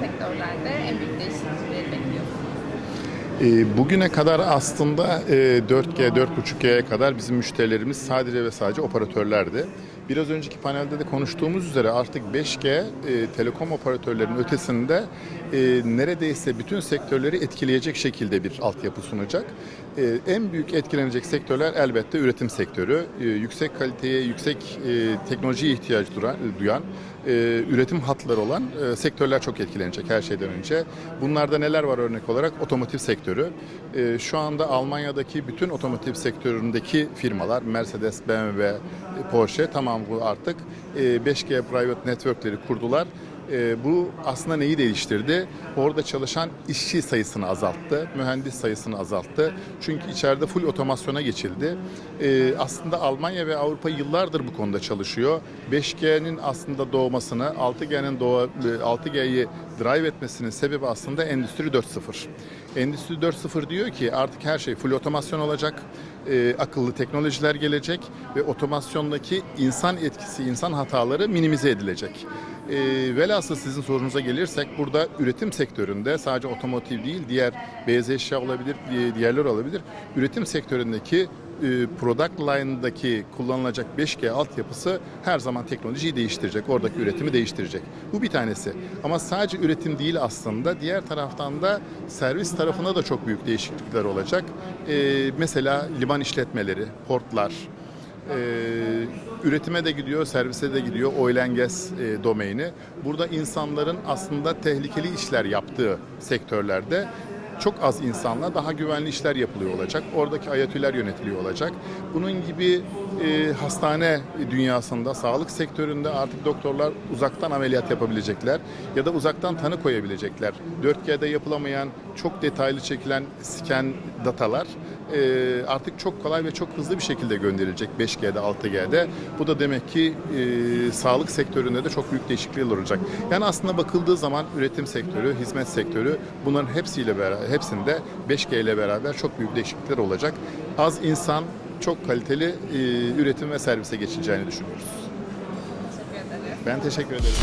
sektörlerde en büyük değişiklikleri bekliyorsunuz? Ee, bugüne kadar aslında e, 4G, 4.5G'ye kadar bizim müşterilerimiz sadece ve sadece operatörlerdi. Biraz önceki panelde de konuştuğumuz üzere artık 5G e, telekom operatörlerinin ötesinde e, neredeyse bütün sektörleri etkileyecek şekilde bir altyapı sunacak. E, en büyük etkilenecek sektörler elbette üretim sektörü. E, yüksek kaliteye, yüksek e, teknolojiye ihtiyaç duran, duyan, e, üretim hatları olan e, sektörler çok etkilenecek her şeyden önce. Bunlarda neler var örnek olarak? Otomotiv sektörü. E, şu anda Almanya'daki bütün otomotiv sektöründeki firmalar, Mercedes, BMW, Porsche tamam bu artık e, 5G private networkleri kurdular. E, bu aslında neyi değiştirdi? Orada çalışan işçi sayısını azalttı, mühendis sayısını azalttı. Çünkü içeride full otomasyona geçildi. E, aslında Almanya ve Avrupa yıllardır bu konuda çalışıyor. 5G'nin aslında doğmasını, 6G'nin doğa, 6G'yi drive etmesinin sebebi aslında Endüstri 4.0. Endüstri 4.0 diyor ki artık her şey full otomasyon olacak, e, akıllı teknolojiler gelecek ve otomasyondaki insan etkisi, insan hataları minimize edilecek. E, velhasıl sizin sorunuza gelirsek burada üretim sektöründe sadece otomotiv değil diğer beyaz eşya olabilir, di- diğerler olabilir. Üretim sektöründeki e, product line'daki kullanılacak 5G altyapısı her zaman teknolojiyi değiştirecek. Oradaki üretimi değiştirecek. Bu bir tanesi. Ama sadece üretim değil aslında. Diğer taraftan da servis tarafında da çok büyük değişiklikler olacak. E, mesela liman işletmeleri, portlar, e, üretime de gidiyor, servise de gidiyor oil and gas e, domaini. Burada insanların aslında tehlikeli işler yaptığı sektörlerde çok az insanla daha güvenli işler yapılıyor olacak. Oradaki ayatüller yönetiliyor olacak. Bunun gibi e, hastane dünyasında, sağlık sektöründe artık doktorlar uzaktan ameliyat yapabilecekler ya da uzaktan tanı koyabilecekler. 4G'de yapılamayan, çok detaylı çekilen scan datalar e, artık çok kolay ve çok hızlı bir şekilde gönderilecek 5G'de, 6G'de. Bu da demek ki e, sağlık sektöründe de çok büyük değişiklikler olacak. Yani aslında bakıldığı zaman üretim sektörü, hizmet sektörü bunların hepsiyle beraber, hepsinde 5G ile beraber çok büyük değişiklikler olacak. Az insan, çok kaliteli e, üretim ve servise geçileceğini düşünüyoruz. Teşekkür. Ben teşekkür ederim.